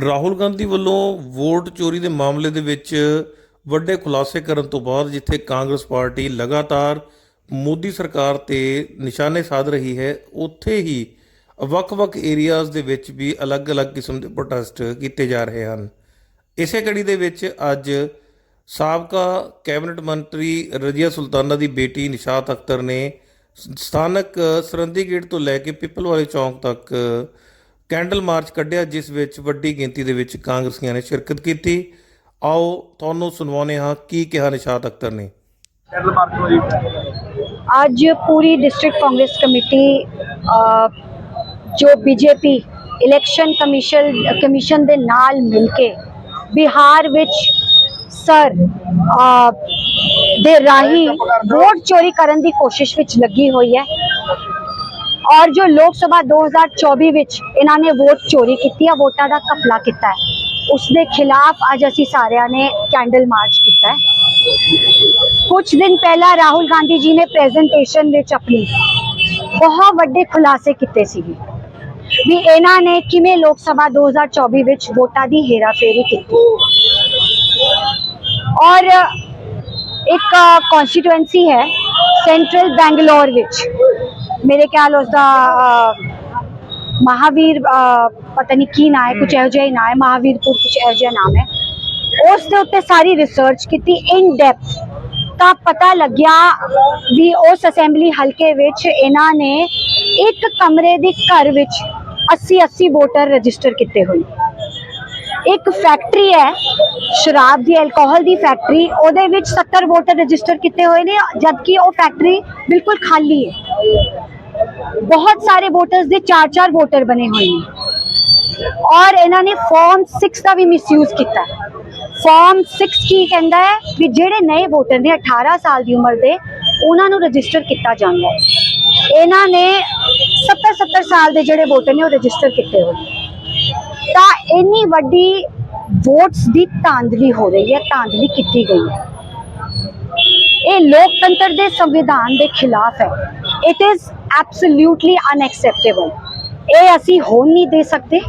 ਰਾਹੁਲ ਗਾਂਧੀ ਵੱਲੋਂ ਵੋਟ ਚੋਰੀ ਦੇ ਮਾਮਲੇ ਦੇ ਵਿੱਚ ਵੱਡੇ ਖੁਲਾਸੇ ਕਰਨ ਤੋਂ ਬਾਅਦ ਜਿੱਥੇ ਕਾਂਗਰਸ ਪਾਰਟੀ ਲਗਾਤਾਰ ਮੋਦੀ ਸਰਕਾਰ ਤੇ ਨਿਸ਼ਾਨੇ ਸਾਧ ਰਹੀ ਹੈ, ਉੱਥੇ ਹੀ ਵੱਖ-ਵੱਖ ਏਰੀਆਜ਼ ਦੇ ਵਿੱਚ ਵੀ ਅਲੱਗ-ਅਲੱਗ ਕਿਸਮ ਦੇ ਪ੍ਰੋਟੈਸਟ ਕੀਤੇ ਜਾ ਰਹੇ ਹਨ। ਇਸੇ ਕੜੀ ਦੇ ਵਿੱਚ ਅੱਜ ਸਾਬਕਾ ਕੈਬਨਿਟ ਮੰਤਰੀ ਰਜ਼ੀਆ ਸੁਲਤਾਨਾ ਦੀ ਬੇਟੀ ਨਿਸ਼ਾਤ ਅਖਤਰ ਨੇ ਸਥਾਨਕ ਸਰੰਦੀ ਗੇਟ ਤੋਂ ਲੈ ਕੇ ਪਿੱਪਲ ਵਾਲੇ ਚੌਂਕ ਤੱਕ ਕੈਂਡਲ ਮਾਰਚ ਕੱਢਿਆ ਜਿਸ ਵਿੱਚ ਵੱਡੀ ਗਿਣਤੀ ਦੇ ਵਿੱਚ ਕਾਂਗਰਸੀਆਂ ਨੇ ਸ਼ਿਰਕਤ ਕੀਤੀ। ਆਓ ਤੁਹਾਨੂੰ ਸੁਣਵਾਉਂਦੇ ਹਾਂ ਕੀ ਕਿਹਾ ਨਿਸ਼ਾਤ ਅਖਤਰ ਨੇ। ਕੈਂਡਲ ਮਾਰਚ ਹੋਈ। ਅੱਜ ਪੂਰੀ ਡਿਸਟ੍ਰਿਕਟ ਕਾਂਗਰਸ ਕਮੇਟੀ ਜੋ ਬੀਜੇਪੀ ਇਲੈਕਸ਼ਨ ਕਮਿਸ਼ਨ ਕਮਿਸ਼ਨ ਦੇ ਨਾਲ ਮਿਲ ਕੇ ਬਿਹਾਰ ਵਿੱਚ ਸਰ ਦੇ ਰਾਹੀਂ ਵੋਟ ਚੋਰੀ ਕਰਨ ਦੀ ਕੋਸ਼ਿਸ਼ ਵਿੱਚ ਲੱਗੀ ਹੋਈ ਹੈ। ਔਰ ਜੋ ਲੋਕ ਸਭਾ 2024 ਵਿੱਚ ਇਹਨਾਂ ਨੇ ਵੋਟ ਚੋਰੀ ਕੀਤੀ ਹੈ ਵੋਟਾਂ ਦਾ ਘਪਲਾ ਕੀਤਾ ਹੈ। ਉਸ ਦੇ ਖਿਲਾਫ ਅੱਜ ਅਸੀਂ ਸਾਰਿਆਂ ਨੇ ਕੈਂਡਲ ਮਾਰਚ ਕੀਤਾ ਹੈ। ਕੁਝ ਦਿਨ ਪਹਿਲਾਂ ਰਾਹੁਲ ਗਾਂਧੀ ਜੀ ਨੇ ਪ੍ਰੈਜੈਂਟੇਸ਼ਨ ਵਿੱਚ ਆਪਣੀ ਬਹੁਤ ਵੱਡੇ ਖੁਲਾਸੇ ਕੀਤੇ ਸੀਗੇ ਵੀ ਇਹਨਾਂ ਨੇ ਕਿਵੇਂ ਲੋਕ ਸਭਾ 2024 ਵਿੱਚ ਵੋਟਾਂ ਦੀ ਹੇਰਾਫੇਰੀ ਕੀਤੀ। ਔਰ ਇੱਕ ਕਨਸਟੀਟੂਐਂਸੀ ਹੈ ਸੈਂਟਰਲ ਬੈਂਗਲੌਰ ਵਿੱਚ। ਮੇਰੇ ਖਿਆਲ ਉਸ ਦਾ ਅਹ, ਮਹਾਵੀਰ ਅਹ, ਪਤਾ ਨਹੀਂ ਕੀ ਨਾਂ ਹੈ ਕੁਝ ਇਹੋ ਜਿਹਾ ਹੀ ਨਾਂ ਹੈ ਮਹਾਵੀਰਪੁਰ ਕੁਝ ਇਹੋ ਜਿਹਾ ਨਾਮ ਹੈ। ਉਸ ਦੇ ਉੱਤੇ ਸਾਰੀ ਰਿਸਰਚ ਕੀਤੀ ਇਨ ਡੈਪਥ ਤਾਂ ਪਤਾ ਲੱਗਿਆ ਵੀ ਉਸ ਅਸੈਂਬਲੀ ਹਲਕੇ ਵਿੱਚ ਇਹਨਾਂ ਨੇ ਇੱਕ ਕਮਰੇ ਦੇ ਘਰ ਵਿੱਚ 80 80 ਵੋਟਰ ਰਜਿਸਟਰ ਕੀਤੇ ਹੋਏ। ਇੱਕ ਫੈਕਟਰੀ ਹੈ, ਸ਼ਰਾਬ ਦੀ ਐਲਕੋਹਲ ਦੀ ਫੈਕਟਰੀ, ਉਹਦੇ ਵਿੱਚ 70 ਵੋਟਰ ਰਜਿਸਟਰ ਕੀਤੇ ਹੋਏ ਨੇ, ਜਦਕਿ ਉਹ ਫੈਕਟਰੀ ਬਿਲਕੁਲ ਖਾਲੀ ਹੈ। ਬਹੁਤ ਸਾਰੇ ਵੋਟਰਸ ਦੇ 4-4 ਵੋਟਰ ਬਣੇ ਹੋਏ ਨੇ। ਔਰ ਇਹਨਾਂ ਨੇ ਫਾਰਮ 6 ਦਾ ਵੀ ਮਿਸਯੂਜ਼ ਕੀਤਾ ਹੈ। ਫਾਰਮ 6 ਕੀ ਕਹਿੰਦਾ ਹੈ ਵੀ ਜਿਹੜੇ ਨਏ ਵੋਟਰ ਨੇ 18 ਸਾਲ ਦੀ ਉਮਰ ਦੇ, ਉਹਨਾਂ ਨੂੰ ਰਜਿਸਟਰ ਕੀਤਾ ਜਾਂਦਾ ਹੈ। ਇਹਨਾਂ ਨੇ 70 70 ਸਾਲ ਦੇ ਜਿਹੜੇ ਵੋਟਰ ਨੇ, ਉਹ ਰਜਿਸਟਰ ਕੀਤੇ ਹੋਏ ਨੇ। ਤਾਂ ਇੰਨੀ ਵੱਡੀ ਵੋਟਸ ਦੀ ਧਾਂਦਲੀ ਹੋ ਰਹੀ ਹੈ, ਧਾਂਦਲੀ ਕੀਤੀ ਗਈ ਹੈ। ਇਹ ਲੋਕਤੰਤਰ ਦੇ ਸੰਵਿਧਾਨ ਦੇ ਖਿਲਾਫ ਹੈ। ਇਟ ਇਜ਼ ਐਬਸੋਲੂਟਲੀ ਅਨਐਕਸੈਪਟੇਬਲ ਇਹ ਅਸੀਂ ਹੋਣ ਨਹੀਂ ਦੇ ਸਕਦੇ।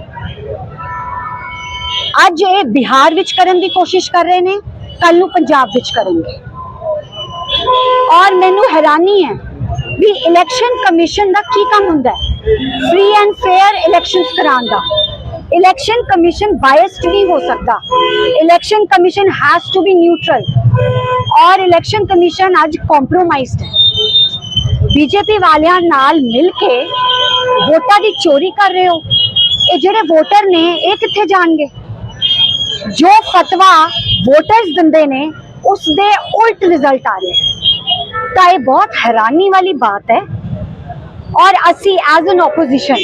ਅੱਜ ਇਹ ਬਿਹਾਰ ਵਿੱਚ ਕਰਨ ਦੀ ਕੋਸ਼ਿਸ਼ ਕਰ ਰਹੇ ਨੇ ਕੱਲ ਨੂੰ ਪੰਜਾਬ ਵਿੱਚ ਕਰਨਗੇ। ਔਰ ਮੈਨੂੰ ਹੈਰਾਨੀ ਹੈ ਵੀ ਇਲੈਕਸ਼ਨ ਕਮਿਸ਼ਨ ਦਾ ਕੀ ਕੰਮ ਹੁੰਦਾ ਹੈ? ਫ੍ਰੀ ਐਂਡ ਫੇਅਰ ਇਲੈਕਸ਼ਨਸ ਕਰਾਉਣ ਦਾ। ਇਲੈਕਸ਼ਨ ਕਮਿਸ਼ਨ ਬਾਇਸਡ ਨਹੀਂ ਹੋ ਸਕਦਾ election commission has to be neutral ਔਰ ਇਲੈਕਸ਼ਨ ਕਮਿਸ਼ਨ ਅੱਜ ਕੰਪਰੋਮਾਈਜ਼ਡ ਹੈ ਬੀਜੇਪੀ ਵਾਲਿਆਂ ਨਾਲ ਮਿਲ ਕੇ ਵੋਟਾਂ ਦੀ ਚੋਰੀ ਕਰ ਰਹੇ ਹੋ ਇਹ ਜਿਹੜੇ ਵੋਟਰ ਨੇ ਇਹ ਕਿੱਥੇ ਜਾਣਗੇ ਜੋ ਫਤਵਾ ਵੋਟਰਸ ਦਿੰਦੇ ਨੇ ਉਸ ਦੇ ਉਲਟ ਰਿਜ਼ਲਟ ਆ ਰਹੇ ਤਾਂ ਇਹ ਬਹੁਤ ਹੈਰਾਨੀ ਵਾਲੀ ਬਾਤ ਹੈ ਔਰ ਅਸੀਂ ਐਜ਼ ਐਨ ਆਪੋਜੀਸ਼ਨ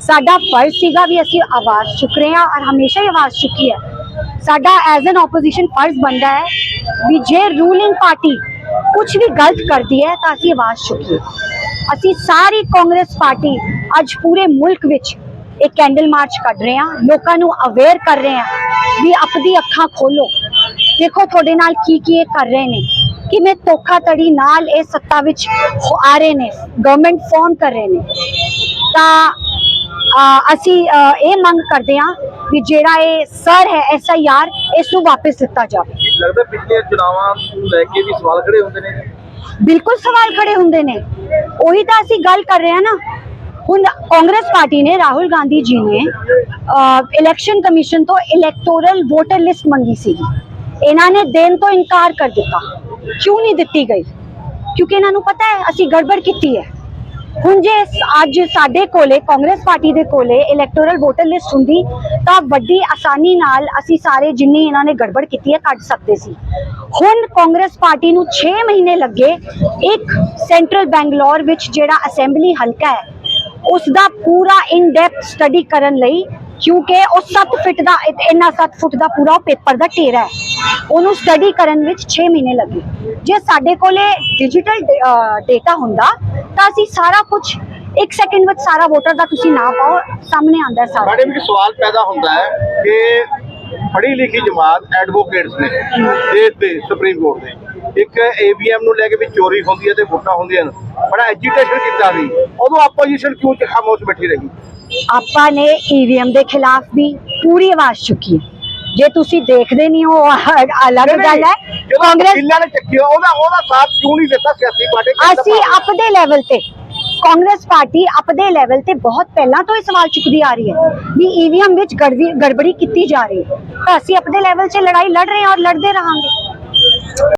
ਸਾਡਾ ਫਰਜ਼ ਸੀਗਾ ਵੀ ਅਸੀਂ ਆਵਾਜ਼ ਚੁੱਕ ਰਹੇ ਹਾਂ ਔਰ ਹਮੇਸ਼ਾ ਹੀ ਆਵਾਜ਼ ਚੁੱਕੀ ਹੈ। ਸਾਡਾ ਐਜ਼ ਐਨ ਆਪੋਜੀਸ਼ਨ ਫਰਜ਼ ਬਣਦਾ ਹੈ ਵੀ ਜੇ ਰੂਲਿੰਗ ਪਾਰਟੀ ਕੁਝ ਵੀ ਗਲਤ ਕਰਦੀ ਹੈ ਤਾਂ ਅਸੀਂ ਆਵਾਜ਼ ਚੁੱਕੀਏ। ਅਸੀਂ ਸਾਰੀ ਕਾਂਗਰਸ ਪਾਰਟੀ ਅੱਜ ਪੂਰੇ ਮੁਲਕ ਵਿੱਚ ਇੱਕ ਕੈਂਡਲ ਮਾਰਚ ਕੱਢ ਰਹੇ ਹਾਂ। ਲੋਕਾਂ ਨੂੰ ਅਵੇਅਰ ਕਰ ਰਹੇ ਹਾਂ ਵੀ ਆਪਣੀ ਅੱਖਾਂ ਖੋਲੋ। ਦੇਖੋ ਤੁਹਾਡੇ ਨਾਲ ਕੀ ਕੀ ਇਹ ਕਰ ਰਹੇ ਨੇ। ਕਿ ਕਿਵੇਂ ਧੋਖਾਧੜੀ ਨਾਲ ਇਹ ਸੱਤਾ ਵਿੱਚ ਆ ਰਹੇ ਨੇ। ਗਵਰਨਮੈਂਟ ਫਾਰਮ ਕਰ ਰਹੇ ਨੇ। ਤਾਂ ਅਸੀਂ ਇਹ ਮੰਗ ਕਰਦੇ ਹਾਂ ਵੀ ਜਿਹੜਾ ਇਹ ਸਰ ਹੈ ਐਸਆਈਆਰ ਇਸ ਨੂੰ ਵਾਪਸ ਲਿੱਤਾ ਜਾਵੇ। ਲੱਗਦਾ ਪਿਛਲੇ ਚੁਣਾਵਾਂ ਨੂੰ ਲੈ ਕੇ ਵੀ ਸਵਾਲ ਖੜੇ ਹੁੰਦੇ ਨੇ? ਬਿਲਕੁਲ ਸਵਾਲ ਖੜੇ ਹੁੰਦੇ ਨੇ। ਉਹੀ ਤਾਂ ਅਸੀਂ ਗੱਲ ਕਰ ਰਹੇ ਹਾਂ ਨਾ। ਹੁਣ ਕਾਂਗਰਸ ਪਾਰਟੀ ਨੇ ਰਾਹੁਲ ਗਾਂਧੀ ਜੀ ਨੇ ਇਲੈਕਸ਼ਨ ਕਮਿਸ਼ਨ ਤੋਂ ਇਲੈਕਟੋਰਲ ਵੋਟਰ ਲਿਸਟ ਮੰਗੀ ਸੀ। ਇਹਨਾਂ ਨੇ ਦੇਣ ਤੋਂ ਇਨਕਾਰ ਕਰ ਦਿੱਤਾ। ਕਿਉਂ ਨਹੀਂ ਦਿੱਤੀ ਗਈ? ਕਿਉਂਕਿ ਇਹਨਾਂ ਨੂੰ ਪਤਾ ਹੈ ਅਸੀਂ ਗੜਬੜ ਕੀਤੀ ਹੈ। ਹੁਣ ਜੇ ਅੱਜ ਸਾਡੇ ਕੋਲੇ, ਕਾਂਗਰਸ ਪਾਰਟੀ ਦੇ ਕੋਲੇ ਇਲੈਕਟੋਰਲ ਵੋਟਰ ਲਿਸਟ ਹੁੰਦੀ, ਤਾਂ ਵੱਡੀ ਆਸਾਨੀ ਨਾਲ ਅਸੀਂ ਸਾਰੇ ਜਿੰਨੀ ਇਹਨਾਂ ਨੇ ਗੜਬੜ ਕੀਤੀ ਹੈ, ਕੱਢ ਸਕਦੇ ਸੀ। ਹੁਣ ਕਾਂਗਰਸ ਪਾਰਟੀ ਨੂੰ 6 ਮਹੀਨੇ ਲੱਗੇ, ਇੱਕ ਸੈਂਟਰਲ ਬੈਂਗਲੌਰ ਵਿੱਚ ਜਿਹੜਾ ਅਸੈਂਬਲੀ ਹਲਕਾ ਹੈ ਉਸ ਦਾ ਪੂਰਾ ਇਨ ਡੈਪਥ ਸਟੱਡੀ ਕਰਨ ਲਈ, ਕਿਉਂਕਿ ਉਹ 7 ਫੁੱਟ ਦਾ, ਇੰਨਾ 7 ਫੁੱਟ ਦਾ ਪੂਰਾ ਪੇਪਰ ਦਾ ਢੇਰ ਹੈ। ਉਹਨੂੰ ਸਟੱਡੀ ਕਰਨ ਵਿੱਚ 6 ਮਹੀਨੇ ਲੱਗੇ। ਜੇ ਸਾਡੇ ਕੋਲੇ ਡਿਜੀਟਲ ਡੇਟਾ ਹੁੰਦਾ ਤਾਂ ਅਸੀਂ ਸਾਰਾ ਕੁਝ ਇੱਕ ਸੈਕਿੰਡ ਵਿੱਚ ਸਾਰਾ ਵੋਟਰ ਦਾ ਤੁਸੀਂ ਨਾਮ ਪਾਓ ਸਾਹਮਣੇ ਆਉਂਦਾ ਹੈ ਸਾਰਾ ਮੈਡਮ ਇੱਕ ਸਵਾਲ ਪੈਦਾ ਹੁੰਦਾ ਹੈ ਕਿ ਪੜ੍ਹੀ ਲਿਖੀ ਜਮਾਤ ਐਡਵੋਕੇਟਸ ਨੇ ਦੇਸ਼ ਦੇ ਸੁਪਰੀਮ ਕੋਰਟ ਦੇ। ਇੱਕ ਏਵੀਐਮ ਨੂੰ ਲੈ ਕੇ ਵੀ ਚੋਰੀ ਹੁੰਦੀ ਹੈ ਤੇ ਵੋਟਾਂ ਹੁੰਦੀਆਂ ਨੇ। ਬੜਾ ਐਜੀਟੇਸ਼ਨ ਕੀਤਾ ਸੀ। ਉਦੋਂ ਆਪੋਜੀਸ਼ਨ ਕਿਉਂ ਖਾਮੋਸ਼ ਬੈਠੀ ਰਹੀ? ਆਪਾਂ ਨੇ ਈਵੀਐਮ ਦੇ ਖਿਲਾਫ ਵੀ ਪੂਰੀ ਆਵਾਜ਼ ਚੁੱਕੀ ਹੈ। ਜੇ ਤੁਸੀਂ ਦੇਖਦੇ ਨਹੀਂ ਹੋ ਉਹ ਅਲੱਗ ਗੱਲ ਹੈ। ਕਾਂਗਰਸ ਵਕੀਲਾਂ ਨੇ ਚੱਕਿਆ ਉਹਦਾ ਉਹਦਾ ਸਾਥ ਕਿਉਂ ਨਹੀਂ ਦਿੱਤਾ ਸਿਆਸੀ ਪਾਰਟੀ ਅਸੀਂ ਆਪਦੇ ਲੈਵਲ ਤੇ ਕਾਂਗਰਸ ਪਾਰਟੀ ਆਪਦੇ ਲੈਵਲ ਤੇ ਬਹੁਤ ਪਹਿਲਾਂ ਤੋਂ ਇਹ ਸਵਾਲ ਚੁੱਕਦੀ ਆ ਰਹੀ ਹੈ ਵੀ ਈਵੀਐਮ ਵਿੱਚ ਗੜਬੜੀ ਕੀਤੀ ਜਾ ਰਹੀ ਹੈ। ਤਾਂ ਅਸੀਂ ਆਪਦੇ ਲੈਵਲ 'ਤੇ ਲੜਾਈ ਲੜ ਰਹੇ ਹਾਂ ਔਰ ਲੜਦੇ ਰਹਾਂਗੇ।